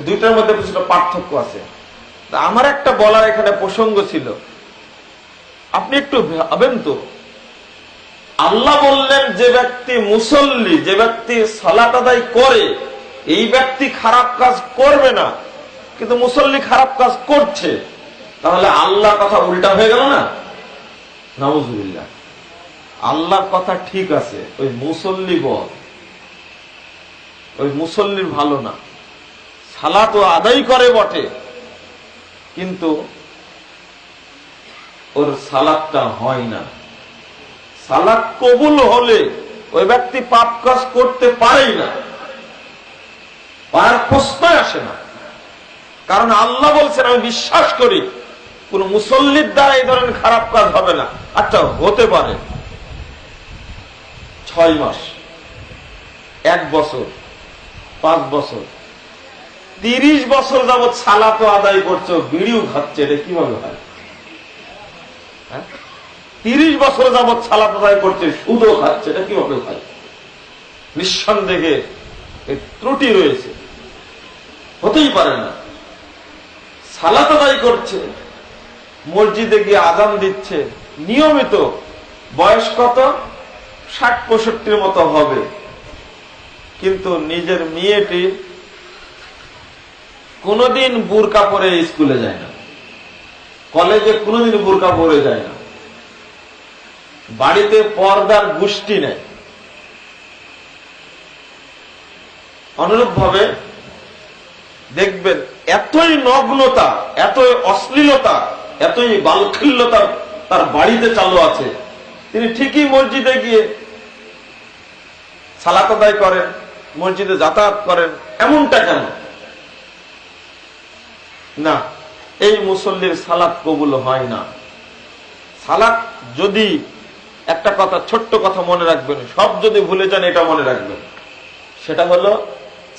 দুইটার মধ্যে কিছুটা পার্থক্য আছে। আমার একটা বলার এখানে প্রসঙ্গ ছিল। আপনি একটু ভাবেন তো। আল্লাহ বললেন, যে ব্যক্তি মুসল্লি, যে ব্যক্তি সালাত আদায় করে, এই ব্যক্তি খারাপ কাজ করবে না, কিন্তু মুসল্লি খারাপ কাজ করছে, তাহলে আল্লাহ কথা উল্টা হয়ে গেল না? নাউজুবিল্লাহ। আল্লাহর কথা ঠিক আছে, ওই মুসল্লি বল, ওই মুসল্লির ভালো না। সালাত ও আদায় করে বটে। কিন্তু ওর সালাদটা হয় না। সালাদ কবুল হলে ওই ব্যক্তি পাপ কাজ করতে পারেই না। পারার প্রশ্ন আসে না। কারণ আল্লাহ বলছেন, আমি বিশ্বাস করি, কোন মুসল্লির দ্বারা এই ধরনের খারাপ কাজ হবে না। আচ্ছা হতে পারে। ছয় মাস, এক বছর, পাঁচ বছর তিরিশ বছর যাবৎ সালাতো আদায় করছ, বিড়িও খাচ্ছে, এটা কীভাবে হয়? হ্যাঁ? তিরিশ বছর যাবৎ সালাত আদায় করছে, সুদও খাচ্ছে, এটা কীভাবে হয়? নিঃসন্দেহে ত্রুটি রয়েছে। হতেই পারে না। সালাত আদায় করছে, মসজিদে গিয়ে আজান দিচ্ছে, নিয়মিত বয়স কত? ষাট, পঁয়ষট্টির মতো হবে। কিন্তু নিজের মেয়েটি কোনোদিন বুরকা পরে স্কুলে যায় না। কলেজে কোনোদিন বুরকা পরে যায় না। বাড়িতে পর্দার গোষ্ঠী নেই। অনুরূপ ভাবে দেখবেন, এতই নগ্নতা, এতই অশ্লীলতা, এতই বালখিল্যতা তার বাড়িতে চালু আছে। তিনি ঠিকই মসজিদে গিয়ে সালাত করেন, মসজিদে যাতায়াত করেন, এমনটা কেন? না, এই মুসল্লির সালাত কবুল হয় না। সালাত যদি একটা কথা, ছোট্ট কথা মনে রাখবেন, সব যদি ভুলে যান, এটা মনে রাখবেন। সেটা হলো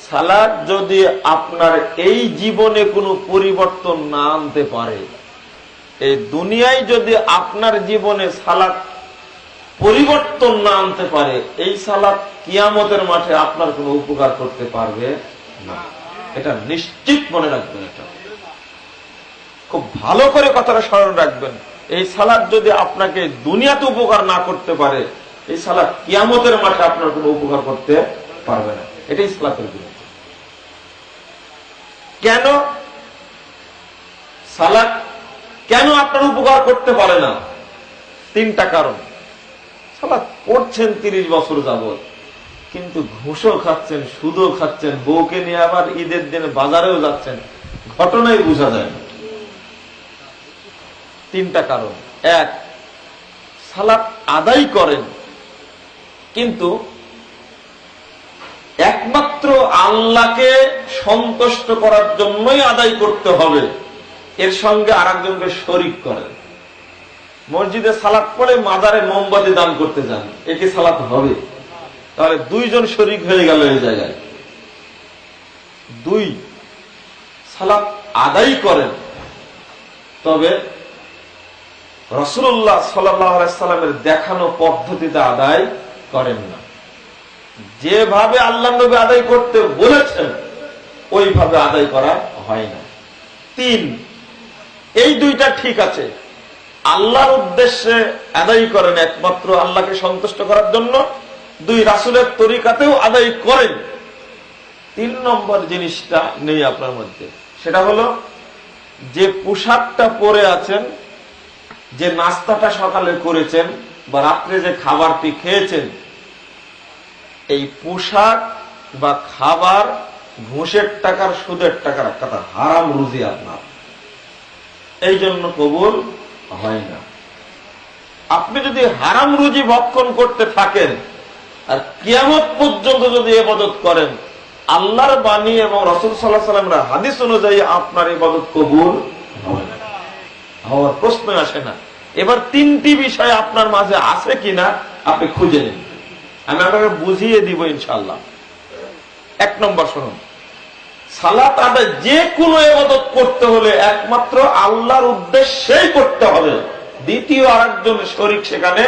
সালাদ যদি আপনার এই জীবনে কোনো পরিবর্তন না আনতে পারে, এই দুনিয়ায় যদি আপনার জীবনে সালাদ পরিবর্তন না আনতে পারে, এই সালাদ কিয়ামতের মাঠে আপনার কোনো উপকার করতে পারবে না। এটা নিশ্চিত মনে রাখবেন এটা। খুব ভালো করে কথাটা স্মরণ রাখবেন। এই সালাদ যদি আপনাকে দুনিয়াতে উপকার না করতে পারে, এই সালাদ কিয়ামতের মাঠে আপনার কোনো উপকার করতে পারবে না। এটাই সালাতের বিরুদ্ধে কেন? সালাদ কেন আপনার উপকার করতে পারে না? তিনটা কারণ। সালাদ পড়ছেন তিরিশ বছর যাবৎ, কিন্তু ঘুষও খাচ্ছেন, সুদও খাচ্ছেন, বউকে নিয়ে আবার ঈদের দিনে বাজারেও যাচ্ছেন। ঘটনাই বোঝা যায় না। তিনটা কারণ। এক, সালাত আদায় করেন। কিন্তু একমাত্র আল্লাহকে সন্তুষ্ট করার জন্যই আদায় করতে হবে। এর সঙ্গে আর একজনকে শরিক করেন। মসজিদে সালাত পড়ে মাজারে মোমবাতি দান করতে যান। একে সালাত হবে? তাহলে দুইজন শরিক হয়ে গেল এই জায়গায়। দুই, সালাত আদায় করেন। তবে রসুল্লাহ সাল্লামের দেখানো পদ্ধতিতে আদায় করেন না। যেভাবে আল্লাহ নবী আদায় করতে বলেছেন, ওইভাবে আদায় করা হয় না। তিন, এই দুইটা ঠিক আছে। আল্লাহর উদ্দেশ্যে আদায় করেন একমাত্র আল্লাহকে সন্তুষ্ট করার জন্য, দুই রাসুলের তরিকাতেও আদায় করেন। তিন নম্বর জিনিসটা নেই আপনার মধ্যে, সেটা হলো যে পোশাকটা পরে আছেন যে নাস্তাটা সকালে করেছেন বা রাত্রে যে খাবারটি খেয়েছেন, এই পোশাক বা খাবার ঘুষের টাকার, সুদের টাকার একটা হারাম রুজি আপনার। এই জন্য কবুল হয় না। আপনি যদি হারাম রুজি ভক্ষণ করতে থাকেন, আর কিয়ামত পর্যন্ত যদি এবাদত করেন, আল্লাহর বাণী এবং রসুল সাল্লাহ সাল্লামরা হাদিস অনুযায়ী আপনার এবাদত কবুল হওয়ার প্রশ্ন আসে না। এবার তিনটি বিষয় আপনার মাঝে আছে কিনা আপনি খুঁজে নিন। আমি আপনাকে বুঝিয়ে দিব ইনশাল্লাহ এক নম্বর শুনুন। সালাত আদায় যে কোনো এবাদত করতে হলে একমাত্র আল্লাহর উদ্দেশ্যেই করতে হবে। দ্বিতীয় আরেকজন শরিক সেখানে